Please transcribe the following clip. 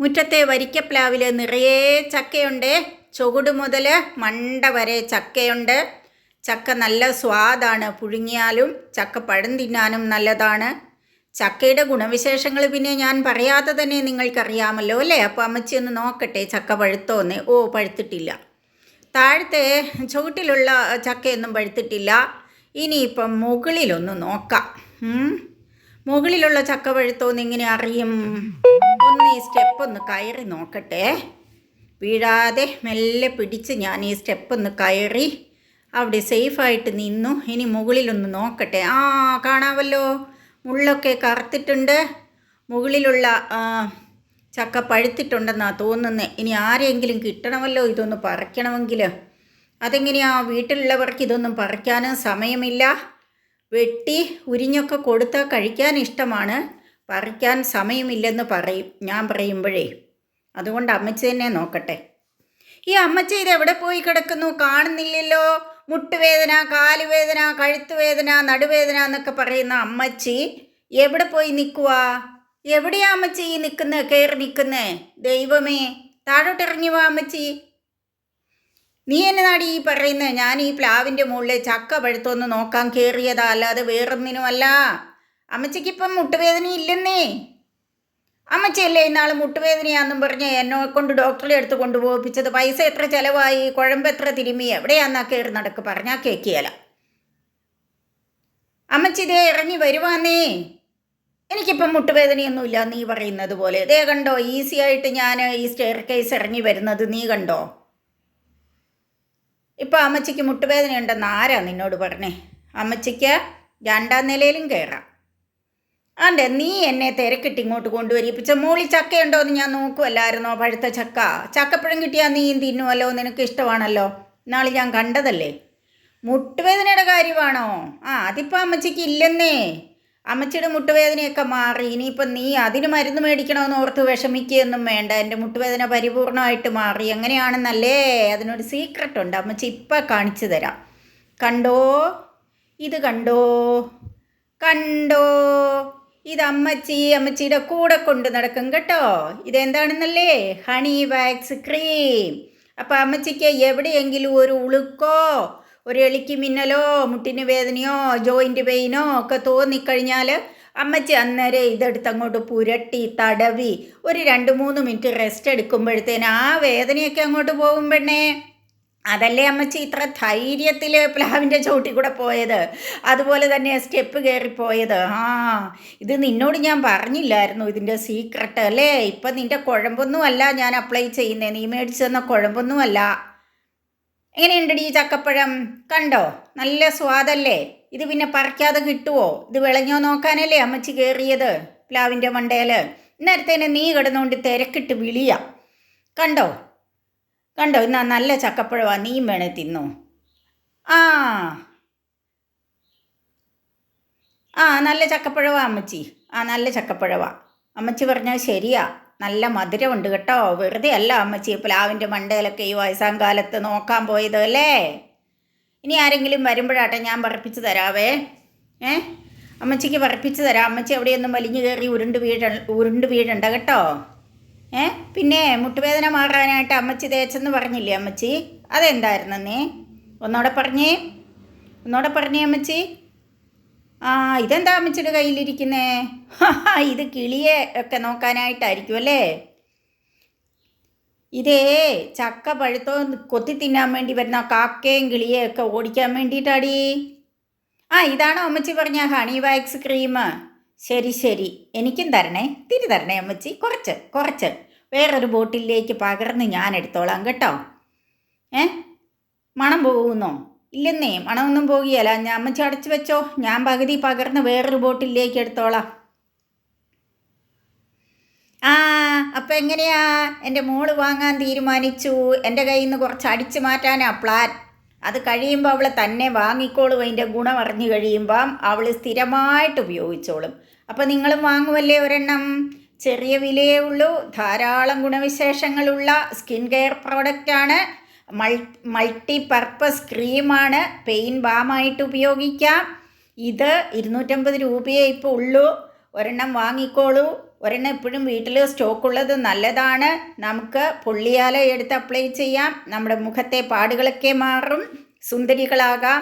മുറ്റത്തെ വരിക്കപ്ലാവിൽ നിറയെ ചക്കയുണ്ട്. ചുവട് മുതൽ മണ്ട വരെ ചക്കയുണ്ട്. ചക്ക നല്ല സ്വാദാണ് പുഴുങ്ങിയാലും ചക്ക പഴം തിന്നാനും നല്ലതാണ്. ചക്കയുടെ ഗുണവിശേഷങ്ങൾ പിന്നെ ഞാൻ പറയാതെ തന്നെ നിങ്ങൾക്കറിയാമല്ലോ അല്ലേ? അപ്പോൾ അമ്മച്ചി ഒന്ന് നോക്കട്ടെ ചക്ക പഴുത്തോന്ന് ഓ പഴുത്തിട്ടില്ല. താഴത്തെ ചുവട്ടിലുള്ള ചക്കയൊന്നും പഴുത്തിട്ടില്ല. ഇനിയിപ്പം മുകളിലൊന്ന് നോക്കാം. മുകളിലുള്ള ചക്ക എങ്ങനെ അറിയും. ഒന്ന് ഈ സ്റ്റെപ്പ് ഒന്ന് കയറി നോക്കട്ടെ. വീഴാതെ മെല്ലെ പിടിച്ച് ഞാൻ ഈ സ്റ്റെപ്പ് ഒന്ന് കയറി അവിടെ സേഫായിട്ട് നിന്നു. ഇനി മുകളിലൊന്ന് നോക്കട്ടെ. ആ കാണാമല്ലോ. മുള്ളൊക്കെ കറുത്തിട്ടുണ്ട്. മുകളിലുള്ള ചക്ക പഴുത്തിട്ടുണ്ടെന്നാണ് തോന്നുന്നത് ഇനി ആരെങ്കിലും കിട്ടണമല്ലോ ഇതൊന്ന് പറിക്കണമെങ്കിൽ അതെങ്ങനെയാ വീട്ടിലുള്ളവർക്ക് ഇതൊന്നും പറിക്കാനും സമയമില്ല. വെട്ടി ഉരിഞ്ഞൊക്കെ കൊടുത്താൽ കഴിക്കാൻ ഇഷ്ടമാണ്. പറിക്കാൻ സമയമില്ലെന്ന് പറയും. ഞാൻ പറയുമ്പോഴേ അതുകൊണ്ട് അമ്മച്ചി തന്നെ നോക്കട്ടെ. ഈ അമ്മച്ചി ഇത് എവിടെ പോയി കിടക്കുന്നു? കാണുന്നില്ലല്ലോ. മുട്ടുവേദന കാലുവേദന കഴുത്തുവേദന നടുവേദന എന്നൊക്കെ പറയുന്ന അമ്മച്ചി എവിടെ പോയി നിൽക്കുക എവിടെയാ അമ്മച്ചി നിൽക്കുന്നത് കയറി നിൽക്കുന്നേ? ദൈവമേ താഴോട്ട് ഇറങ്ങി വാ അമ്മച്ചി. നീ എന്നെ നാടി ഈ പറയുന്നത് ഞാൻ ഈ പ്ലാവിന്റെ മുകളിൽ ചക്ക പഴുത്തൊന്ന് നോക്കാൻ കയറിയതാ അല്ലാതെ വേറൊന്നിനുമല്ല. അമ്മച്ചിക്കിപ്പം മുട്ടുവേദന ഇല്ലെന്നേ. അമ്മച്ചിയല്ലേ ഇന്നാൾ മുട്ടുവേദനയാന്നും പറഞ്ഞ് എന്നെ കൊണ്ട് ഡോക്ടറെ അടുത്ത് കൊണ്ടുപോയിപ്പിച്ചത്. പൈസ എത്ര ചിലവായി? കുഴമ്പ് എത്ര തിരുമ്മി എവിടെയാന്നാ കയറി നടക്ക്? പറഞ്ഞാൽ കേക്കിയല അമ്മച്ചി ഇതേ ഇറങ്ങി വരുവാന്നേ. എനിക്കിപ്പം മുട്ടുവേദനയൊന്നുമില്ല നീ പറയുന്നത് പോലെ. ഇതേ കണ്ടോ ഈസി ആയിട്ട് ഞാൻ ഈ സ്റ്റെയർ കേസ് ഇറങ്ങി വരുന്നത്. നീ കണ്ടോ? ഇപ്പം അമ്മച്ചിക്ക് മുട്ടുവേദന ഉണ്ടെന്ന് ആരാ നിന്നോട് പറഞ്ഞേ? അമ്മച്ചിക്ക് രണ്ടാം നിലയിലും കയറാം അതെ നീ എന്നെ തിരക്കിട്ട് ഇങ്ങോട്ട് കൊണ്ടുവരിപ്പിച്ച മോളി ചക്കയുണ്ടോ എന്ന് ഞാൻ നോക്കുമല്ലായിരുന്നോ പഴുത്ത ചക്ക? ചക്കപ്പഴം കിട്ടിയാൽ നീ തിന്നുമല്ലോ നിനക്ക് ഇഷ്ടമാണല്ലോ. നാളെ ഞാൻ കണ്ടതല്ലേ? മുട്ടുവേദനയുടെ കാര്യമാണോ? ആ അതിപ്പോൾ അമ്മച്ചിക്ക് ഇല്ലെന്നേ. അമ്മച്ചിയുടെ മുട്ടുവേദനയൊക്കെ മാറി. ഇനിയിപ്പം നീ അതിന് മരുന്ന് മേടിക്കണമെന്ന് ഓർത്ത് വിഷമിക്കുകയൊന്നും വേണ്ട. എന്റെ മുട്ടുവേദന പരിപൂർണമായിട്ട് മാറി. എങ്ങനെയാണെന്നല്ലേ? അതിനൊരു സീക്രട്ട് ഉണ്ട്. അമ്മച്ചി ഇപ്പം കാണിച്ചു തരാം. കണ്ടോ? ഇത് കണ്ടോ? കണ്ടോ? ഇത് അമ്മച്ചി അമ്മച്ചിയുടെ കൂടെ കൊണ്ട് നടക്കും കേട്ടോ. ഇതെന്താണെന്നല്ലേ? Honey wax cream. അപ്പം അമ്മച്ചിക്ക് എവിടെയെങ്കിലും ഒരു ഉളുക്കോ? ഒരു എളിക്ക് മിന്നലോ മുട്ടിന് വേദനയോ ജോയിന്റ് പെയിനോ ഒക്കെ തോന്നിക്കഴിഞ്ഞാൽ അമ്മച്ചി അന്നേരം ഇതെടുത്ത് അങ്ങോട്ട് പുരട്ടി തടവി ഒരു രണ്ട് മൂന്ന് മിനിറ്റ് റെസ്റ്റ് എടുക്കുമ്പോഴത്തേന് ആ വേദനയൊക്കെ അങ്ങോട്ട് പോകും പെണ്ണേ. അതല്ലേ അമ്മച്ചി ഇത്ര ധൈര്യത്തിൽ പ്ലാവിന്റെ ചവിട്ടി കൂടെ പോയത്? അതുപോലെ തന്നെ സ്റ്റെപ്പ് കയറിപ്പോയത് ആ ഇത് നിന്നോട് ഞാൻ പറഞ്ഞില്ലായിരുന്നു ഇതിന്റെ സീക്രട്ട് അല്ലേ? ഇപ്പം നിന്റെ കുഴമ്പൊന്നും അല്ല ഞാൻ അപ്ലൈ ചെയ്യുന്നത് നീ മേടിച്ചു തന്ന കുഴമ്പൊന്നും അല്ല എങ്ങനെയുണ്ടടി ഈ ചക്കപ്പഴം? കണ്ടോ? നല്ല സ്വാദല്ലേ? ഇത് പിന്നെ പറിക്കാതെ കിട്ടുമോ ഇത് വിളഞ്ഞോ നോക്കാനല്ലേ അമ്മച്ചി കയറിയത് പ്ലാവിന്റെ മണ്ടയിൽ ഇന്നേരത്തേനെ നീ കിടന്നുകൊണ്ട് തിരക്കിട്ട് വിളിയാ. കണ്ടോ? കണ്ടോ? ഇന്നാ നല്ല ചക്കപ്പഴമാണ് നീയും വേണേ തിന്നു. ആ. ആ നല്ല ചക്കപ്പഴവാ അമ്മച്ചി. ആ നല്ല ചക്കപ്പഴവാ. അമ്മച്ചി പറഞ്ഞാൽ ശരിയാ. നല്ല മധുരമുണ്ട് കേട്ടോ. വെറുതെ അല്ല അമ്മച്ചി പ്ലാവിന്റെ മണ്ടയിലൊക്കെ ഈ വയസ്സാം കാലത്ത് നോക്കാൻ പോയത് അല്ലേ? ഇനി ആരെങ്കിലും വരുമ്പോഴാട്ടെ ഞാൻ പറപ്പിച്ച് തരാവേ. ഏ? അമ്മച്ചിക്ക് പറപ്പിച്ച് തരാം. അമ്മച്ചി എവിടെയൊന്നും വലിഞ്ഞു കയറി ഉരുണ്ട് വീഴ ഉരുണ്ട് വീഴണ്ട കേട്ടോ. ഏ? പിന്നെ മുട്ടുവേദന മാറാനായിട്ട് അമ്മച്ചി തേച്ചെന്ന് പറഞ്ഞില്ലേ അമ്മച്ചി? അതെന്തായിരുന്നു നീ ഒന്നോടെ പറഞ്ഞേ. ഒന്നോടെ പറഞ്ഞേ അമ്മച്ചി. ആ ഇതെന്താ അമ്മച്ചിയുടെ കയ്യിലിരിക്കുന്നേ? ഇത് കിളിയെ ഒക്കെ നോക്കാനായിട്ടായിരിക്കും അല്ലേ? ഇതേ ചക്ക പഴുത്തോ കൊത്തി തിന്നാൻ വേണ്ടി വരുന്ന കാക്കയും കിളിയെ ഒക്കെ ഓടിക്കാൻ വേണ്ടിയിട്ടാടി. ആ ഇതാണോ അമ്മച്ചി പറഞ്ഞ ഹണി വാക്സ് ക്രീം? ശരി ശരി. എനിക്കും തരണേ. തിരി തരണേ അമ്മച്ചി. കുറച്ച് കുറച്ച്. വേറൊരു ബോട്ടിലേക്ക് പകർന്ന് ഞാൻ എടുത്തോളാം കേട്ടോ. ഏ? മണം പോകുന്നോ? ഇല്ലെന്നേ മണമൊന്നും പോകുകയല്ല ഞാൻ അമ്മ അടച്ചു വെച്ചോ. ഞാൻ പകുതി പകർന്ന് വേറൊരു ബോട്ടിലേക്ക് എടുത്തോളാം. ആ അപ്പം എങ്ങനെയാ? എന്റെ മോൾ വാങ്ങാൻ തീരുമാനിച്ചു. എന്റെ കയ്യിൽ നിന്ന് കുറച്ച് അടിച്ചു മാറ്റാനാ പ്ലാൻ. അത് കഴിയുമ്പോൾ അവൾ തന്നെ വാങ്ങിക്കോളും. അതിന്റെ ഗുണം അറിഞ്ഞു കഴിയുമ്പം അവൾ സ്ഥിരമായിട്ട് ഉപയോഗിച്ചോളും. അപ്പം നിങ്ങളും വാങ്ങുമല്ലേ ഒരെണ്ണം? ചെറിയ വിലയേ ഉള്ളൂ. ധാരാളം ഗുണവിശേഷങ്ങളുള്ള സ്കിൻ കെയർ പ്രോഡക്റ്റാണ്. മൾ മൾട്ടി പർപ്പസ് ക്രീമാണ് പെയിൻ ബാമായിട്ട് ഉപയോഗിക്കാം. ഇത് ഇരുന്നൂറ്റമ്പത് രൂപയേ ഇപ്പോൾ ഉള്ളൂ. ഒരെണ്ണം വാങ്ങിക്കോളൂ. ഒരെണ്ണം എപ്പോഴും വീട്ടിൽ സ്റ്റോക്ക് സ്റ്റോക്കുള്ളത് നല്ലതാണ്. നമുക്ക് പുള്ളിയാല എടുത്ത് അപ്ലൈ ചെയ്യാം. നമ്മുടെ മുഖത്തെ പാടുകളൊക്കെ മാറും. സുന്ദരികളാകാം.